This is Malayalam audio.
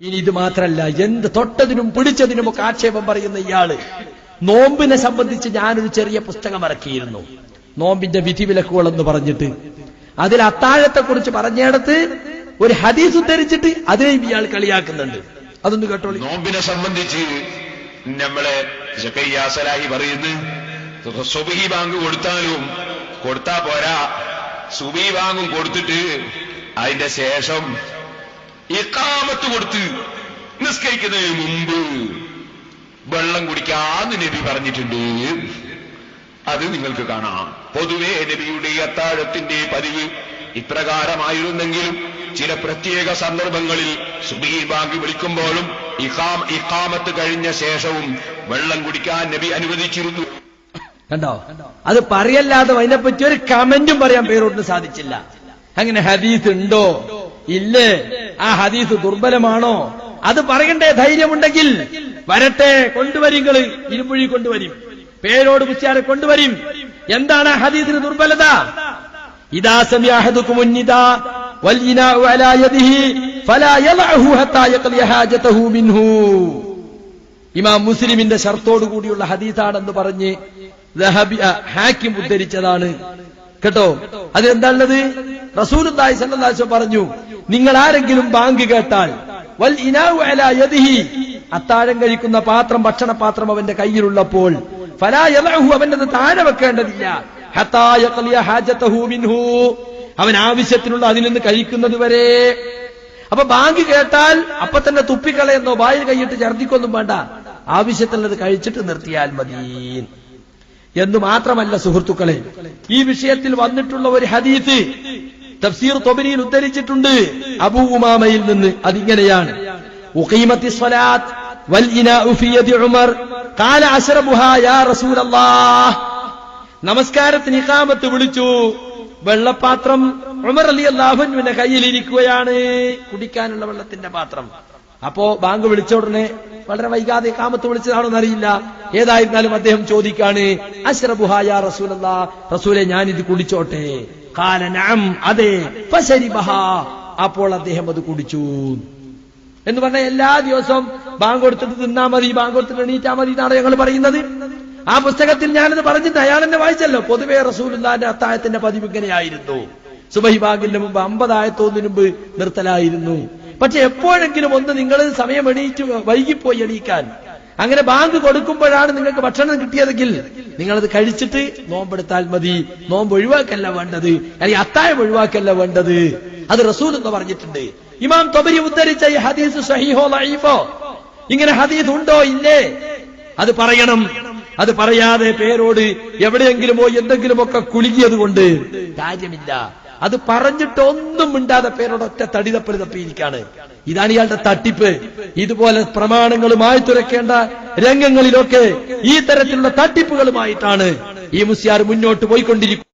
ഇനി ഇത് മാത്രല്ല എന്ത് തൊട്ടതിനും പിടിച്ചതിനും ഒക്കെ ആക്ഷേപം പറയുന്ന ഇയാൾ. നോമ്പിനെ സംബന്ധിച്ച് ഞാനൊരു ചെറിയ പുസ്തകം ഇറക്കിയിരുന്നു. നോമ്പിന്റെ വിധിവിലക്കുകൾ എന്ന് പറഞ്ഞിട്ട്. അതിൽ അത്താഴത്തെ കുറിച്ച് പറഞ്ഞിടത്ത് ഒരു ഹദീസ് ഉദ്ധരിച്ചിട്ട് അതിനെയും ഇയാൾ കളിയാക്കുന്നുണ്ട്. അതൊന്ന് കേട്ടോളൂ. നോമ്പിനെ സംബന്ധിച്ച് നമ്മളെ സലാഹി പറയുന്നു ബാങ്ക് കൊടുത്താലും കൊടുത്താ പോരാ. സുബി ബാങ്കും കൊടുത്തിട്ട് അതിന്റെ ശേഷം ഇക്കാമത്ത് കൊടുത്ത് നിസ്കരിക്കുന്നതിന് മുമ്പ് വെള്ളം കുടിക്കാന്ന് നബി പറഞ്ഞിട്ടുണ്ട്. അത് നിങ്ങൾക്ക് കാണാം. പൊതുവെ നബിയുടെ അത്താഴത്തിന്റെ പതിവ് ഇപ്രകാരമായിരുന്നെങ്കിലും ചില പ്രത്യേക സന്ദർഭങ്ങളിൽ സുബീ ബാങ്ക് വിളിക്കുമ്പോഴും ഇഖാം ഇഖാമത്ത് കഴിഞ്ഞ ശേഷവും വെള്ളം കുടിക്കാൻ നബി അനുവദിച്ചിരുന്നു. കണ്ടോ? അത് പറയല്ലാതെ അതിനെപ്പറ്റി ഒരു കമന്റും പറയാൻ പേരോട്ടിന് സാധിച്ചില്ല. അങ്ങനെ ഹദീസ് ഉണ്ടോ? ഇല്ലേ? ആ ഹദീസ് ദുർബലമാണോ? അത് പറയണ്ടേ ധൈര്യമുണ്ടെങ്കിൽ? വരട്ടെ കൊണ്ടുവരിങ്ങൾ ഇരുമ്പുഴി കൊണ്ടുവരും. പേരോട് കുച്ചാരെ കൊണ്ടുവരും. എന്താണ് ആ ഹദീസിന് ദുർബലത? ഇതാ ഹാജതഹു മിൻഹു. ഇമാം മുസ്ലിമിന്റെ ഷർത്തോടു കൂടിയുള്ള ഹദീസാണെന്ന് പറഞ്ഞ് ഹാക്കിം ഉദ്ധരിച്ചതാണ്. കേട്ടോ? അതെന്താണുള്ളത്? റസൂൽ വസല്ലം പറഞ്ഞു നിങ്ങൾ ആരെങ്കിലും ബാങ്ക് കേട്ടാൽ വൽ ഇനാഉ അല യദിഹി അത്താഴം കഴിക്കുന്ന പാത്രം ഭക്ഷണ പാത്രം അവന്റെ കയ്യിലുള്ളപ്പോൾ ഫലാ യലഹു അവന്റെ താഴെ വെക്കേണ്ടതില്ല. അവൻ ആവശ്യത്തിനുള്ള അതിൽ നിന്ന് കഴിക്കുന്നത് വരെ. അപ്പൊ ബാങ്ക് കേട്ടാൽ അപ്പൊ തന്നെ തുപ്പിക്കളയെന്നോ വായിൽ കൈയിട്ട് ഛർദിക്കൊന്നും വേണ്ട. ആവശ്യത്തിനുള്ളത് കഴിച്ചിട്ട് നിർത്തിയാൽ മതി എന്ന് മാത്രമല്ല സുഹൃത്തുക്കളെ ഈ വിഷയത്തിൽ വന്നിട്ടുള്ള ഒരു ഹദീസ് തഫ്സീർ തൊബരിയിൽ ഉദ്ധരിച്ചിട്ടുണ്ട്. അബൂ ഉമാമയിൽ നിന്ന് അതിങ്ങനെയാണ്. നമസ്കാരത്തിന് ഇഖാമത്ത് വിളിച്ചു. വെള്ളപ്പാത്രം ഉമർ അലി അള്ളാഹുവിന്റെ കയ്യിലിരിക്കുകയാണ്. കുടിക്കാനുള്ള വെള്ളത്തിന്റെ പാത്രം. അപ്പോ ബാങ്ക് വിളിച്ച ഉടനെ വളരെ വൈകാതെ കാമത്ത് വിളിച്ചതാണോ എന്നറിയില്ല. ഏതായിരുന്നാലും അദ്ദേഹം ചോദിക്കാണ് അശ്രബുഹായ റസൂലല്ല റസൂലെ ഞാനിത് കുടിച്ചോട്ടെ. കാലനം അതെ അപ്പോൾ അദ്ദേഹം അത് കുടിച്ചു. എന്ന് പറഞ്ഞ എല്ലാ ദിവസവും ബാങ്ക് കൊടുത്തിട്ട് തിന്നാ മതി ബാങ്ക് കൊടുത്തിട്ട് എണീറ്റാ മതി എന്നാണ് ഞങ്ങൾ പറയുന്നത്. ആ പുസ്തകത്തിൽ ഞാനത് പറഞ്ഞിട്ട് അയാൾ എന്നെ വായിച്ചല്ലോ. പൊതുവെ റസൂലിന്റെ അത്തായത്തിന്റെ പതിവ് ഇങ്ങനെയായിരുന്നു. സുബഹി ബാങ്കിന്റെ മുമ്പ് അമ്പതായത്തോന്നിന് മുമ്പ് നിർത്തലായിരുന്നു. പക്ഷെ എപ്പോഴെങ്കിലും ഒന്ന് നിങ്ങൾ സമയം എണീറ്റ് വൈകിപ്പോയി എണീക്കാൻ. അങ്ങനെ ബാങ്ക് കൊടുക്കുമ്പോഴാണ് നിങ്ങൾക്ക് ഭക്ഷണം കിട്ടിയതെങ്കിൽ നിങ്ങളത് കഴിച്ചിട്ട് നോമ്പെടുത്താൽ മതി. നോമ്പ് ഒഴിവാക്കല്ല വേണ്ടത്. അല്ലെങ്കിൽ അത്താഴം ഒഴിവാക്കല്ല വേണ്ടത്. അത് റസൂൽ എന്ന് പറഞ്ഞിട്ടുണ്ട്. ഇമാം തൊബരി ഉദ്ധരിച്ച ഈ ഹദീസ് സഹീഹോ ലൈഫോ ഇങ്ങനെ ഹദീസ് ഉണ്ടോ? ഇല്ലേ? അത് പറയണം. അത് പറയാതെ പേരോട് എവിടെയെങ്കിലും പോയി എന്തെങ്കിലുമൊക്കെ കുലുങ്ങിയത് കൊണ്ട് കാര്യമില്ല. അത് പറഞ്ഞിട്ട് ഒന്നും മിണ്ടാതെ പേരോട് ഒറ്റ തടി തപ്പൽ തപ്പിയിരിക്കാണ്. ഇതാണ് ഇയാളുടെ തട്ടിപ്പ്. ഇതുപോലെ പ്രമാണങ്ങളുമായി തുറക്കേണ്ട രംഗങ്ങളിലൊക്കെ ഈ തരത്തിലുള്ള തട്ടിപ്പുകളുമായിട്ടാണ് ഈ മുസ്യാർ മുന്നോട്ട് പോയിക്കൊണ്ടിരിക്കുന്നത്.